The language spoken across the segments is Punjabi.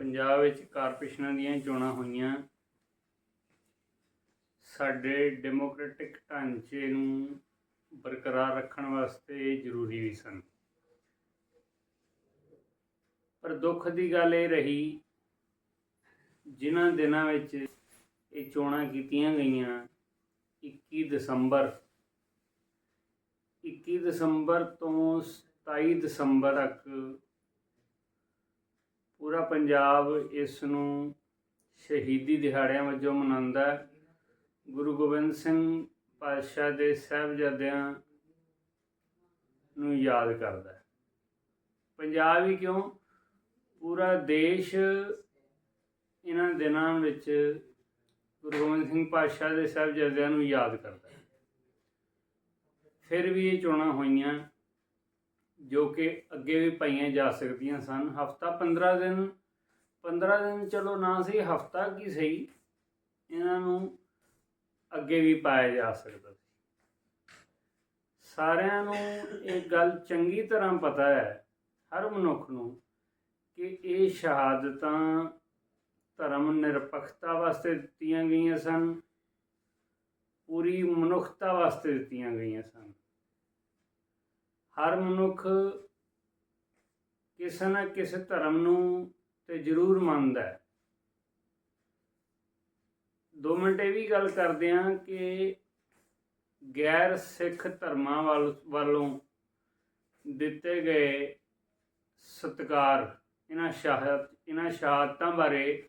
ਪੰਜਾਬ ਵਿੱਚ ਕਾਰਪੋਰੇਸ਼ਨਾਂ ਦੀਆਂ ਚੋਣਾਂ ਹੋਈਆਂ। ਸਾਡੇ ਡੈਮੋਕ੍ਰੈਟਿਕ ਢਾਂਚੇ ਨੂੰ ਬਰਕਰਾਰ ਰੱਖਣ ਵਾਸਤੇ ਜ਼ਰੂਰੀ ਵੀ ਸਨ। ਪਰ ਦੁੱਖ ਦੀ ਗੱਲ ਇਹ ਰਹੀ, ਜਿਨ੍ਹਾਂ ਦਿਨਾਂ ਵਿੱਚ ਇਹ ਚੋਣਾਂ ਕੀਤੀਆਂ ਗਈਆਂ 21 ਦਸੰਬਰ 21 ਦਸੰਬਰ ਤੋਂ 27 ਦਸੰਬਰ ਤੱਕ ਪੂਰਾ ਪੰਜਾਬ ਇਸ ਨੂੰ ਸ਼ਹੀਦੀ ਦਿਹਾੜਿਆਂ ਵਜੋਂ ਮਨਾਉਂਦਾ ਹੈ। ਗੁਰੂ ਗੋਬਿੰਦ ਸਿੰਘ ਪਾਤਸ਼ਾਹ ਦੇ ਸਾਹਿਬਜ਼ਾਦਿਆਂ ਨੂੰ ਯਾਦ ਕਰਦਾ ਹੈ। ਪੰਜਾਬ ਹੀ ਕਿਉਂ? ਪੂਰਾ ਦੇਸ਼ ਇਹਨਾਂ ਦਿਨਾਂ ਵਿੱਚ ਗੁਰੂ ਗੋਬਿੰਦ ਸਿੰਘ ਪਾਤਸ਼ਾਹ ਦੇ ਸਾਹਿਬਜ਼ਾਦਿਆਂ ਨੂੰ ਯਾਦ ਕਰਦਾ ਹੈ। ਫਿਰ ਵੀ ਇਹ ਚੋਣਾਂ ਹੋਈਆਂ। ਜੋ ਕਿ ਅੱਗੇ ਵੀ ਪਾਈਆਂ ਜਾ ਸਕਦੀਆਂ ਸਨ। ਹਫਤਾ 15 ਦਿਨ 15 ਦਿਨ ਚਲੋ ਨਾ ਸਹੀ, ਹਫਤਾ ਕੀ ਸਹੀ, ਇਹਨਾਂ ਨੂੰ ਅੱਗੇ ਵੀ ਪਾਇਆ ਜਾ ਸਕਦਾ ਸੀ। ਸਾਰਿਆਂ ਨੂੰ ਇਹ ਗੱਲ ਚੰਗੀ ਤਰ੍ਹਾਂ ਪਤਾ ਹੈ, ਹਰ ਮਨੁੱਖ ਨੂੰ, ਕਿ ਇਹ ਸ਼ਹਾਦਤਾਂ ਧਰਮ ਨਿਰਪੱਖਤਾ ਵਾਸਤੇ ਦਿੱਤੀਆਂ ਗਈਆਂ ਸਨ, ਪੂਰੀ ਮਨੁੱਖਤਾ ਵਾਸਤੇ ਦਿੱਤੀਆਂ ਗਈਆਂ ਸਨ। ਹਰ ਮਨੁੱਖ ਕਿਸੇ ਨਾ ਕਿਸੇ ਧਰਮ ਨੂੰ ਤੇ ਜ਼ਰੂਰ ਮੰਨਦਾ ਹੈ। ਦੋ ਮਿੰਟ ਇਹ ਵੀ ਗੱਲ ਕਰਦੇ ਹਾਂ ਕਿ ਗੈਰ ਸਿੱਖ ਧਰਮਾਂ ਵੱਲ, ਵੱਲੋਂ ਦਿੱਤੇ ਗਏ ਸਤਕਾਰ, ਇਹਨਾਂ ਸ਼ਹਾਦਤ ਇਹਨਾਂ ਸ਼ਹਾਦਤਾਂ ਬਾਰੇ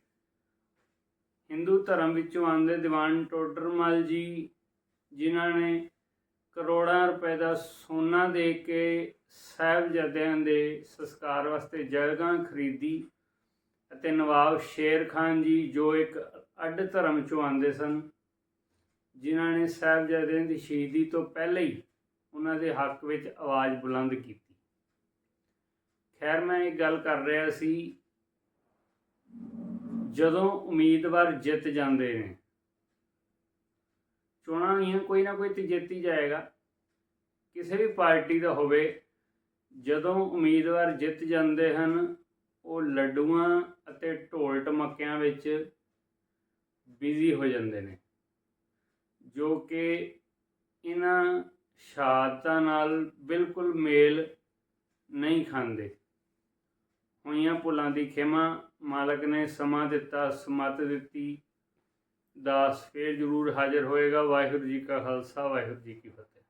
ਹਿੰਦੂ ਧਰਮ ਵਿੱਚੋਂ ਆਂਦੇ ਦੀਵਾਨ ਟੋਡਰਮਲ ਜੀ, ਜਿਨ੍ਹਾਂ ਨੇ ਕਰੋੜਾਂ ਰੁਪਏ ਦਾ ਸੋਨਾ ਦੇ ਕੇ ਸਾਹਿਬਜ਼ਾਦਿਆਂ ਦੇ ਸੰਸਕਾਰ ਵਾਸਤੇ ਜਗ੍ਹਾ ਖਰੀਦੀ ਅਤੇ ਨਵਾਬ ਸ਼ੇਰ ਖਾਨ ਜੀ, ਜੋ ਇੱਕ ਅੱਡ ਧਰਮ ਚੋਂ ਆਉਂਦੇ ਸਨ, ਜਿਨ੍ਹਾਂ ਨੇ ਸਾਹਿਬਜ਼ਾਦਿਆਂ ਦੀ ਸ਼ਹੀਦੀ ਤੋਂ ਪਹਿਲਾਂ ਹੀ ਉਹਨਾਂ ਦੇ ਹੱਕ ਵਿੱਚ ਆਵਾਜ਼ ਬੁਲੰਦ ਕੀਤੀ। ਖੈਰ, ਮੈਂ ਇਹ ਗੱਲ ਕਰ ਰਿਹਾ ਸੀ, ਜਦੋਂ ਉਮੀਦਵਾਰ ਜਿੱਤ ਜਾਂਦੇ ਨੇ ਚੋਣਾਂ ਹੋਈਆਂ ਕੋਈ ਨਾ ਕੋਈ ਤੇ ਜਿੱਤ ਹੀ ਜਾਏਗਾ। ਕਿਸੇ ਵੀ ਪਾਰਟੀ ਦਾ ਹੋਵੇ, ਜਦੋਂ ਉਮੀਦਵਾਰ ਜਿੱਤ ਜਾਂਦੇ ਹਨ, ਉਹ ਲੱਡੂਆਂ ਅਤੇ ਢੋਲ ਟਮਕਿਆਂ ਵਿੱਚ ਬਿਜ਼ੀ ਹੋ ਜਾਂਦੇ ਨੇ, ਜੋ ਕਿ ਇਹਨਾਂ ਸ਼ਹਾਦਤਾਂ ਨਾਲ ਬਿਲਕੁਲ ਮੇਲ ਨਹੀਂ ਖਾਂਦੇ। ਹੋਈਆਂ ਭੁੱਲਾਂ ਦੀ ਖਿਮਾ ਮਾਲਕ ਨੇ ਸਮਾਂ ਦਿੱਤਾ ਸਮਤ ਦਿੱਤੀ ਦਾਸ ਫੇਰ ਜ਼ਰੂਰ ਹਾਜ਼ਰ ਹੋਏਗਾ। ਵਾਹਿਗੁਰੂ ਜੀ ਕਾ ਖਾਲਸਾ ਵਾਹਿਗੁਰੂ ਜੀ ਕੀ ਫਤਿਹ।